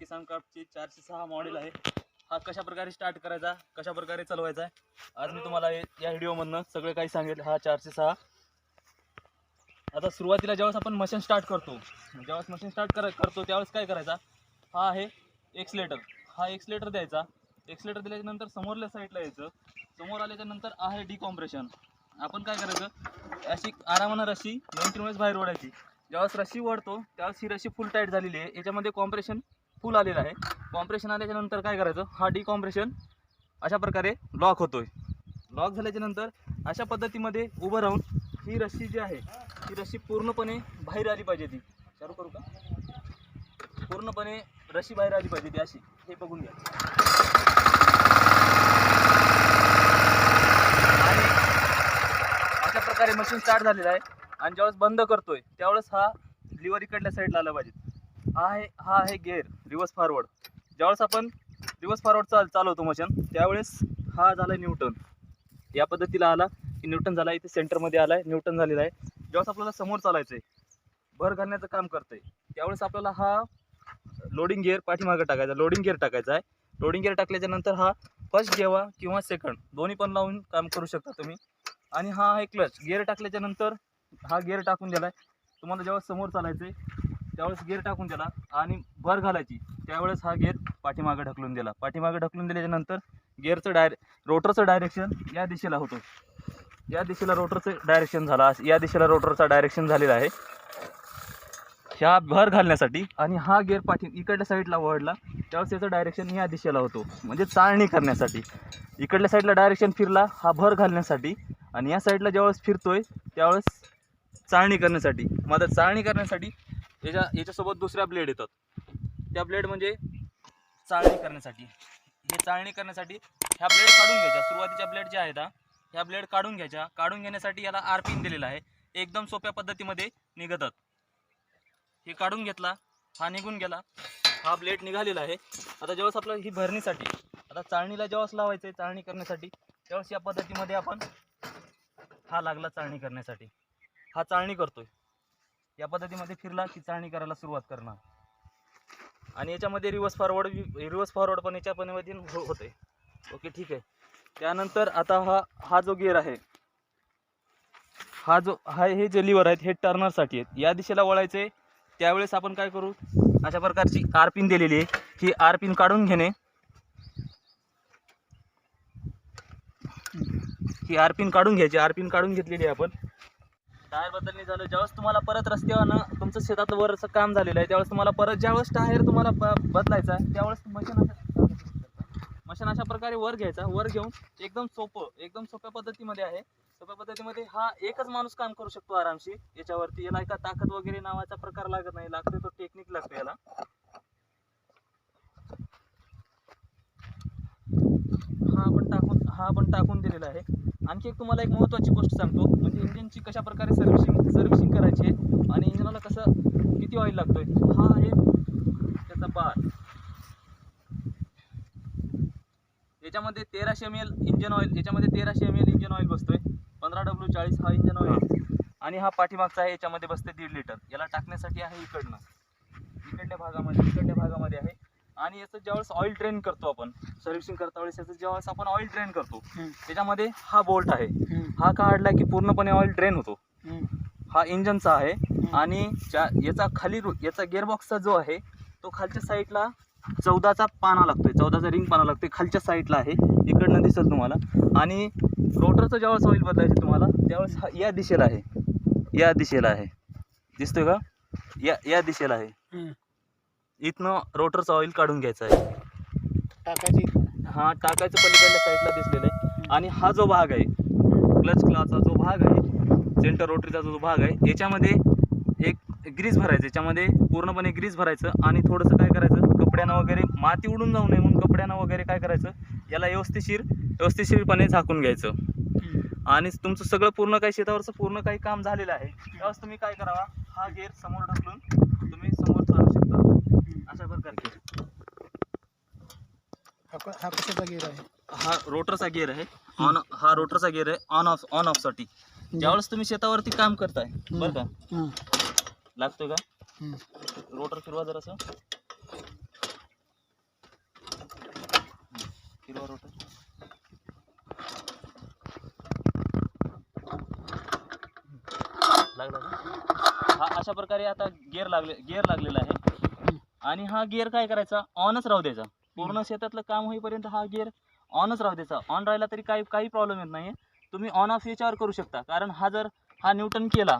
किसान क्राफ्टची चारशे सहा मॉडेल आहे. हा कशा प्रकारे स्टार्ट करायचा कशा प्रकारे चालवायचा आहे आज मी तुम्हाला या व्हिडिओमधनं सगळं काही सांगेल हा चारशे सहा. आता सुरुवातीला ज्यावेळेस आपण मशीन स्टार्ट करतो ज्यावेळेस मशीन स्टार्ट कर करतो त्यावेळेस काय करायचा? हा आहे एक्सलेटर. हा एक्सलेटर द्यायचा. एक्सलेटर दिल्याच्यानंतर समोरल्या साईडला यायचं. समोर आल्याच्यानंतर आहे डिकॉम्प्रेशन आपण काय करायचं? अशी आरामानं रशी दोन तीन वेळेस बाहेर ओढायची. ज्यावेळेस रशी ओढतो त्यावेळेस ही रशी फुल टाईट झालेली आहे. याच्यामध्ये कॉम्प्रेशन फुल आलेला आहे. कॉम्प्रेशन आल्याच्यानंतर काय करायचं? हा डिकॉम्प्रेशन अशा प्रकारे लॉक होतोय. लॉक झाल्याच्यानंतर अशा पद्धतीमध्ये उभं राहून ही रस्सी जी आहे ही रस्सी पूर्णपणे बाहेर आली पाहिजे ती. चालू करू का? पूर्णपणे रशी बाहेर आली पाहिजे ती अशी. हे बघून घ्या. आणि अशा प्रकारे मशीन स्टार्ट झालेलं आहे. आणि ज्यावेळेस बंद करतोय त्यावेळेस हा लिव्हर इकडल्या साईडला आला पाहिजे. हा आहे हा आहे गेअर रिवर्स फॉरवर्ड. ज्यावेळेस आपण रिवर्स फॉरवर्ड चाल चालवतो मशन त्यावेळेस हा झाला न्यूटन. या पद्धतीला आला की न्यूटन झाला इथे सेंटरमध्ये आला आहे न्यूटन झालेला आहे. ज्यावेळेस आपल्याला समोर चालायचं आहे भर घालण्याचं काम करतंय त्यावेळेस आपल्याला हा लोडिंग गिअर पाठीमागं टाकायचा लोडिंग गिअर टाकायचा आहे. लोडिंग गिअर टाकल्याच्या नंतर हा फर्स्ट जेव्हा किंवा सेकंड दोन्ही पण लावून काम करू शकता तुम्ही. आणि हा आहे क्लच गिअर टाकल्याच्या नंतर हा गिअर टाकून दिला आहे तुम्हाला जेव्हा समोर चालायचं आहे त्यावेळेस गेअर टाकून दिला आणि भर घालायची त्यावेळेस हा गेअर पाठीमागं ढकलून दिला. पाठीमागं ढकलून दिल्याच्यानंतर गेअरचं डायरे रोटरचं डायरेक्शन या दिशेला होतो. या दिशेला रोटरचं डायरेक्शन झाला. या दिशेला रोटरचा डायरेक्शन झालेला आहे. ह्या भर घालण्यासाठी आणि हा गेअर पाठी इकडल्या साईडला वळला त्यावेळेस याचं डायरेक्शन या दिशेला होतो. म्हणजे चाळणी करण्यासाठी. इकडल्या साईडला डायरेक्शन फिरला हा भर घालण्यासाठी. आणि या साईडला ज्यावेळेस फिरतोय त्यावेळेस चाळणी करण्यासाठी. मग आता चाळणी करण्यासाठी याच्या याच्यासोबत दुसऱ्या ब्लेड येतात. त्या ब्लेड म्हणजे चाळणी करण्यासाठी. हे चाळणी करण्यासाठी ह्या ब्लेड काढून घ्यायच्या. सुरुवातीच्या ब्लेड ज्या आहेत ह्या ब्लेड काढून घ्यायच्या. काढून घेण्यासाठी याला आरपिन दिलेला आहे. एकदम सोप्या पद्धतीमध्ये निघतात. हे काढून घेतला. हा निघून गेला. हा ब्लेड निघालेला आहे. आता ज्यावेळेस आपलं ही भरणीसाठी आता चाळणीला ज्यावेळेस लावायचं आहे चाळणी करण्यासाठी त्यावेळेस या पद्धतीमध्ये आपण हा लागला चाळणी करण्यासाठी. हा चाळणी करतोय. या पद्धतीमध्ये फिरला की चाळणी करायला सुरुवात करणार. आणि याच्यामध्ये रिवर्स फॉरवर्ड रिवर्स फॉरवर्ड पण याच्या पण हो होते. ओके ठीक आहे. त्यानंतर आता हा हा जो गिअर आहे हा जो हा हे जे लिव्हर आहेत हे टर्नरसाठी आहेत. या दिशेला वळायचे त्यावेळेस आपण काय करू? अशा प्रकारची आरपिन दिलेली आहे. ही आरपिन काढून घेणे. ही आरपिन काढून घ्यायची. आरपिन काढून घेतलेली आहे आपण. टायर बदलणी झालं ज्यावेळेस तुम्हाला परत रस्त्यावरनं तुमचं शेतात वरचं काम झालेलं आहे त्यावेळेस तुम्हाला परत ज्यावेळेस टायर तुम्हाला ब- बदलायचा आहे त्यावेळेस मशीन अशा मशीन अशा प्रकारे वर घ्यायचा वर घेऊन एकदम सोपं एकदम सोप्या पद्धतीमध्ये आहे. सोप्या पद्धतीमध्ये हा एकच माणूस काम करू शकतो आरामशी याच्यावरती याला एका ताकद वगैरे नावाचा प्रकार लागत नाही लागतो तो टेक्निक लागतो याला हा आपण टाकून हा आपण टाकून दिलेला आहे. आणखी एक तुम्हाला एक महत्त्वाची गोष्ट सांगतो. म्हणजे इंजिनची कशा प्रकारे सर्व्हिसिंग सर्व्हिसिंग करायची आहे आणि इंजिनाला कसं किती ऑइल लागतोय. हा आहे त्याचा बार. याच्यामध्ये तेराशे एम एल इंजन ऑइल याच्यामध्ये तेराशे एम एल इंजन ऑइल बसतोय. पंधरा डब्ल्यू चाळीस हा इंजन ऑइल आणि हा पाठीमागचा आहे याच्यामध्ये बसते दीड लिटर याला टाकण्यासाठी आहे इकडनं. इकडल्या भागामध्ये इकडल्या भागामध्ये आहे. आणि याचं ज्यावेळेस ऑइल ट्रेन करतो आपण सर्व्हिसिंग करता वेळेस याचं ज्यावेळेस आपण ऑइल ट्रेन करतो त्याच्यामध्ये हा बोल्ट आहे. हा काढला की पूर्णपणे ऑइल ड्रेन होतो. हा इंजनचा आहे आणि याचा खाली रो- याचा गिअरबॉक्सचा जो आहे तो खालच्या साईडला चौदाचा पाना लागतोय. चौदाचा रिंग पाना लागतोय. खालच्या साईडला आहे. इकडनं दिसेल तुम्हाला. आणि रोटरचं ज्यावेळेस ऑइल बदलायचं तुम्हाला त्यावेळेस हा या दिशेला आहे. या दिशेला आहे. दिसतोय का? या या दिशेला आहे. इथनं रोटरचं ऑइल काढून घ्यायचं आहे. टाकायची. हा टाकायचं पलीकडल्या साईडला दिसलेलं आहे. आणि हा जो भाग आहे क्लच क्लाचा जो भाग आहे सेंटर रोटरीचा जो भाग आहे याच्यामध्ये एक ग्रीस भरायचं याच्यामध्ये पूर्णपणे ग्रीस भरायचं आणि थोडंसं काय करायचं कपड्यानं वगैरे माती उडून जाऊ नये म्हणून कपड्यानं वगैरे काय करायचं याला व्यवस्थितशीर व्यवस्थितशीरपणे झाकून घ्यायचं. आणि तुमचं सगळं पूर्ण काही शेतावरचं पूर्ण काही काम झालेलं आहे त्यावेळेस तुम्ही काय करावा हा गेअर समोर ढकलून तुम्ही समोर चालू शकता. अशा प्रकारचे हा क- हा कशाचा गेअर आहे? हा रोटरचा गिअर आहे. ऑन हा रोटरचा गिअर आहे. ऑन ऑफ ऑन ऑफसाठी. ज्यावेळेस तुम्ही शेतावरती काम करताय बरं का? हं, लागतोय का? हं. रोटर फिरवा जरासं हिरवा रोटर लागला का? हा अशा प्रकारे आता गिअर लागले गिअर लागलेला आहे. आणि हा गिअर काय करायचा? ऑनच राहू द्यायचा. पूर्ण शेतातलं काम होईपर्यंत हा गिअर ऑनच राहू द्यायचा. ऑन राहिला तरी काही काही प्रॉब्लेम येत नाही तुम्ही ऑन ऑफ याच्यावर करू शकता. कारण हा जर हा न्यूटन केला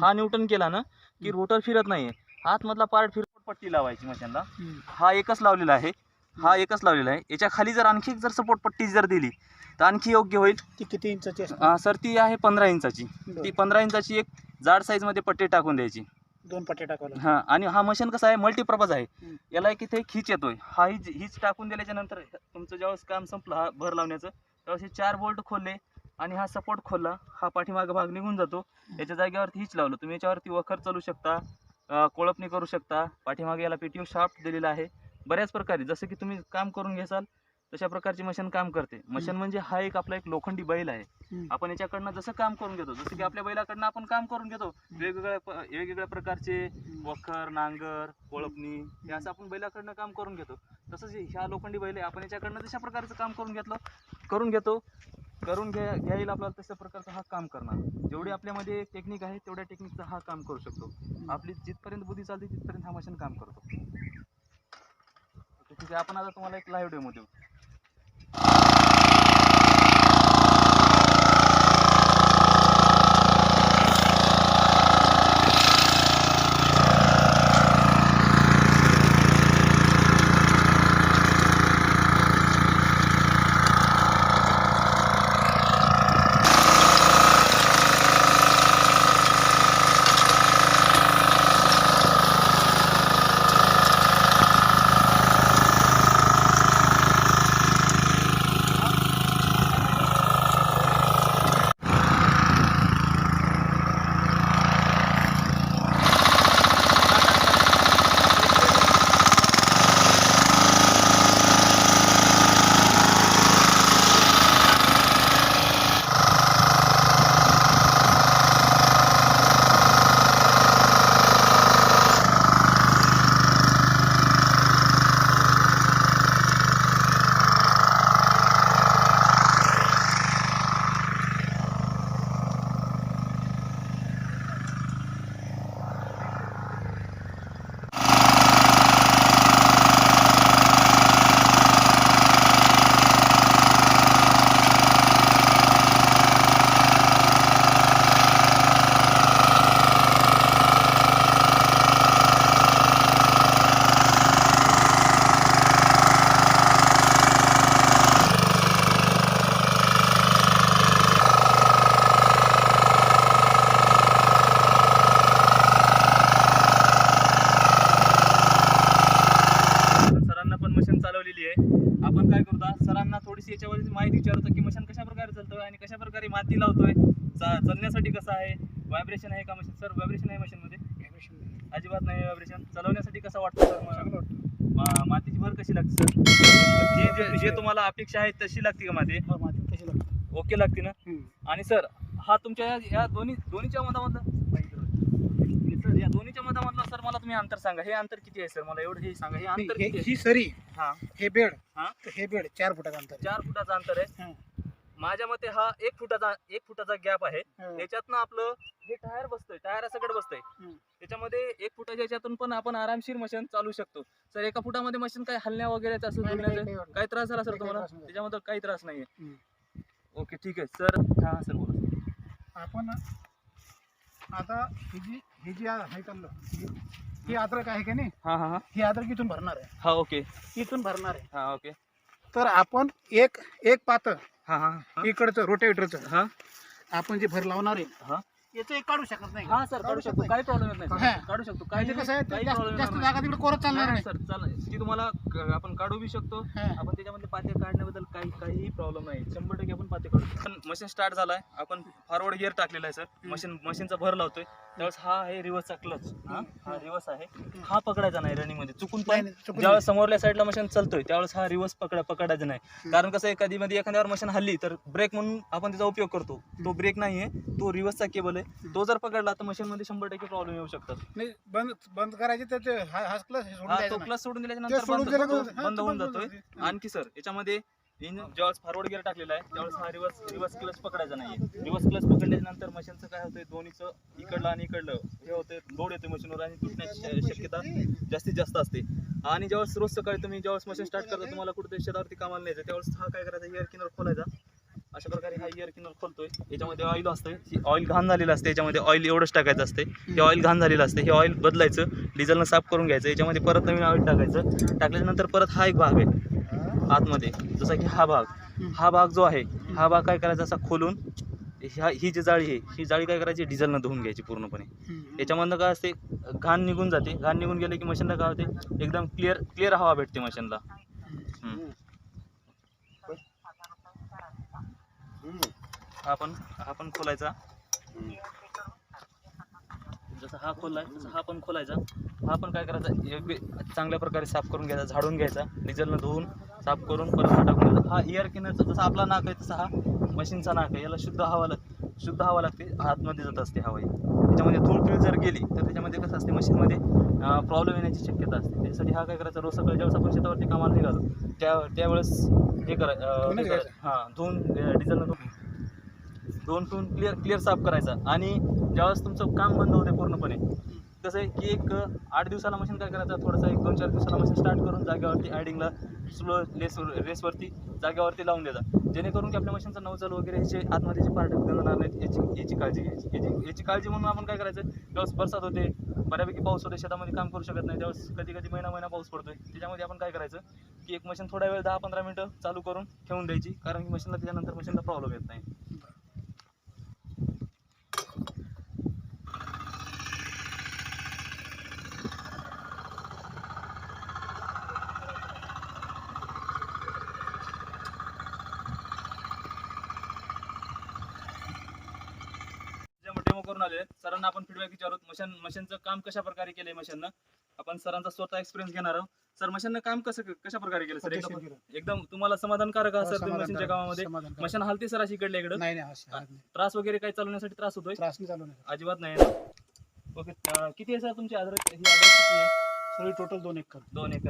हा न्यूटन केला ना की रोटर फिरत नाही आतमधला पार्ट फिरत पट्टी लावायची मशीनला. हा एकच लावलेला आहे. हा एकच लावलेला आहे. याच्या खाली जर आणखी जर सपोर्ट पट्टी जर दिली तर आणखी योग्य होईल. ती किती इंचाची सर ती आहे पंधरा इंचाची. ती पंधरा इंचाची एक जाड साईजमध्ये पट्टी टाकून द्यायची. दोन पट्टे टाकावं हां आणि हा मशीन कसा आहे? मल्टीपर्पज आहे. याला एक इथे खीच येतोय. हा हीच हीच टाकून दिल्याच्या नंतर तुमचं ज्यावेळेस काम संपलं हा भर लावण्याचं त्यावेळेस हे चार बोल्ट खोलले आणि हा सपोर्ट खोलला. हा पाठीमागे भाग निघून जातो. याच्या जागेवरती हीच लावलं. तुम्ही याच्यावरती वखर चालू शकता कोळपणी करू शकता. पाठीमागे याला पीटीओ शाफ्ट दिलेला आहे. बऱ्याच प्रकारे जसं की तुम्ही काम करून घ्याल तशा प्रकारची मशीन काम करते. मशीन म्हणजे हा एक आपला एक लोखंडी बैल आहे. आपण याच्याकडनं जसं काम करून घेतो जसं की आपल्या बैलाकडनं आपण काम करून घेतो. वेगवेगळ्या वेगवेगळ्या प्रकारचे वखर नांगर कोळपणी हे असं आपण बैलाकडनं काम करून घेतो. तसंच ह्या लोखंडी बैल आहे. आपण याच्याकडनं तशा प्रकारचं काम करून घेतलं करून घेतो. करून घ्या घ्यायला आपल्याला तशा प्रकारचं हा काम करणार. जेवढी आपल्यामध्ये टेक्निक आहे तेवढ्या टेक्निकचा हा काम करू शकतो. आपली जिथपर्यंत बुद्धी चालते तिथपर्यंत हा मशीन काम करतो. ठीक आहे आपण आता तुम्हाला एक लाईव्ह डेमो देऊ. आपण काय करतो? सरांना थोडीशी याच्यावर माहिती विचारतो की मशीन कशा प्रकारे चालतोय आणि कशा प्रकारे माती लावतोय? चालण्यासाठी कसं आहे? व्हायब्रेशन आहे का मशीन सर व्हायब्रेशन आहे मशीनमध्ये अजिबात नाही व्हायब्रेशन चालवण्यासाठी कसं वाटतं सर मातीची भर कशी लागते सर जे तुम्हाला अपेक्षा आहे तशी लागते का माती? हो, माती कशी लागते. ओके लागते ना. आणि सर हा तुमच्या या- दोन्ही दोन्हीच्या मधामधलं या दोन्हीच्या मधामधलं सर मला तुम्ही अंतर सांगा हे अंतर किती आहे सर मला एवढं हे सांगा हे अंतर हे- किती आहे ही सरी हा हे बेड हा? तर हे बेड चार फुटाचं अंतर आहे. चार फुटाचं अंतर आहे हं. माझ्या मते हा एक फुटाचा एक फुटाचा गॅप आहे हं. त्याच्यातनं आपलं हे टायर बसतंय टायर सगळं बसतंय हं. त्याच्यामध्ये एक फुटाच्या याच्यातून पण आपण आरामशीर मशीन चालू शकतो सर एका फुटामध्ये मशीन काय हलण्या वगैरे असं नाही, नाही, जुळण्याचं काही वाटत काही त्रास झाला सर काही तुम्हाला त्रास नाही. त्याच्यामध्ये काही त्रास नाहीये हं. ओके ठीक आहे सर हा सर बोला आपण आता ही जी ही जी आहे ही- ही अद्रक आहे का नाही? हा हा हा. ही अद्रक इथून भरणार आहे. हा ओके. इथून भरणार आहे. हा ओके. तर आपण एक एक पातं हा हा हा. इकडचं रोटेवेटरचं हा. आपण जे भर लावणार आहे हा. याचं एक काढू शकत नाही. हा सर काढू शकतो. काही प्रॉब्लेम येत नाही हा. सर. काढू शकतो. काही म्हणजे कसं आहे ते काही जास्त problem जास्त येणार जागा तिकडे कोरत चालणार नाही नाही सर चालेल. ती तुम्हाला क- आपण काढू बी शकतो. हा. आपण त्याच्यामध्ये पाते काढण्याबद्दल काही काहीही प्रॉब्लेम नाही. शंभर टक्के आपण पाते काढू पण मशीन स्टार्ट झालाय. आपण फॉरवर्ड गिअर टाकलेला आहे सर. मशीन मशीनचा भर लावतोय. त्यावेळेस हा आहे रिव्हर्सचा क्लच हा? हा रिव्हर्स आहे. हा पकडायचा नाही रनिंगमध्ये. चुकून नाही, पण नाही, ज्यावेळेस समोरल्या साईडला मशीन चालतोय त्यावेळेस हा रिव्हर्स पकड पकडायचा नाही. कारण कसं आहे कधी मध्ये एखाद्यावर मशीन हल्ली तर ब्रेक म्हणून आपण त्याचा उपयोग करतो. तो ब्रेक नाहीये तो रिव्हर्सचा केबल आहे. तो जर पकडला तर मशीन मध्ये शंभर टक्के प्रॉब्लेम येऊ शकतात. नाही बंद बंद करायचे तर हा प्लस सोडून नाही. दिल्याच्या नंतर बंद होऊन जातोय. आणखी सर याच्यामध्ये इंजिन ज्यावेळेस फॉरवर्ड गिअर टाकलेला आहे त्यावेळेस हा रिवर्स रिवर्स क्लच पकडायचा नाही रिवर्स क्लच पकडल्याच्या नंतर मशीनचं काय होतंय दोन्हीचं इकडलं आणि इकडलं हे होतंय लोड येते मशीनवर आणि तुटण्याची शक्यता जास्तीत जास्त असते. आणि ज्यावेळेस रोज सकाळी तुम्ही ज्यावेळेस मशीन स्टार्ट करता तुम्हाला कुठे शेतावरती कामाला न्यायचं त्यावेळेस हा काय करायचा इयर किनर खोलायचा. अशा प्रकारे हा इयर किनर खोलतोय. याच्यामध्ये ऑइल असतं ही ऑइल घाण झालेलं असते याच्यामध्ये ऑइल एवढंच टाकायचं असते हे ऑइल घाण झालेलं असते हे ऑइल बदलायचं डिझेलनं साफ करून घ्यायचं याच्यामध्ये परत नवीन ऑइल टाकायचं. टाकल्याच्या नंतर परत हा एक भाग आहे. आतमध्ये जसा की हा भाग. हा भाग जो आहे हा भाग काय करायचा? असा खोलून ह्या ही जी जाळी आहे ही जाळी काय करायची? डिझेलनं धुवून घ्यायची पूर्णपणे. याच्यामधनं काय असते घाण निघून जाते. घाण निघून गेले की मशीनला काय होते? एकदम क्लिअर क्लिअर हवा भेटते मशीनला. हा पण हा पण खोलायचा. जसं हा खोललाय तसं हा पण खोलायचा. हा पण काय करायचा? योग्य चांगल्या प्रकारे साफ करून घ्यायचा झाडून घ्यायचा. डिझेलनं धुवून साफ करून परत हा टाकून घ्यायचा. हा एअर किनरचा जसा आपला नाक आहे तसा हा मशीनचा नाक आहे. याला शुद्ध हवा लाग शुद्ध हवा लागते आतमध्ये जात असते हवा. ही. त्याच्यामध्ये धूळ फिळ जर गेली तर त्याच्यामध्ये कसं असते मशीनमध्ये प्रॉब्लेम येण्याची शक्यता असते. त्याच्यासाठी हा काय करायचा? रोज सकाळी ज्यावेळेस आपण शेतावरती कामाला निघालो त्या त्यावेळेस हे हे करा- हां धुवून डिझेलनं धुवून दोन टून क्लिअर क्लिअर साफ करायचा. आणि ज्यावेळेस तुमचं काम बंद होते पूर्णपणे कसं आहे की एक आठ दिवसाला मशीन काय करायचं? थोडंसं एक दोन चार दिवसाला मशीन स्टार्ट करून जागेवरती आयडिंगला स्लो लेस रेसवरती जागेवरती लावून द्यायचा जेणेकरून की आपल्या मशीनचा नवचाल वगैरे ह्याचे आतमध्ये जे पार्ट देणार नाहीत याची याची काळजी घ्यायची. याची याची काळजी म्हणून आपण काय करायचं? ज्यावेळेस बरसात होते बऱ्यापैकी पाऊस होते शेतामध्ये काम करू शकत नाही. त्यावेळेस कधी कधी महिना महिना पाऊस पडतोय त्याच्यामध्ये आपण काय करायचं? की एक मशीन थोडा वेळ दहा पंधरा मिनटं चालू करून ठेवून द्यायची. कारण की मशीनला त्याच्यानंतर मशीनला प्रॉब्लेम येत नाही डेमो करून आले सरांना आपण फीडबॅक विचारू मशीन मशीनचं काम कशा प्रकारे केलंय मशीननं? आपण सरांचा स्वतः एक्सपिरियन्स घेणार आहोत. सर मशीननं काम कसं कशा प्रकारे केलं सर? एकदम तुम्हाला समाधानकारक आहे सर मशीनच्या कामामध्ये. समाधानकारक. मशीन हलती सर अशी इकडल्या इकडं? नाही नाही अशी हात नाही. त्रास वगैरे काही चालवण्यासाठी त्रास होतोय? त्रास नाही चालू नाही अजिबात नाही ना. ओके अं, किती आहे सर तुमची अद्रक ही अद्रक किती आहे? सगळी टोटल दोन एकर. दोन एकर.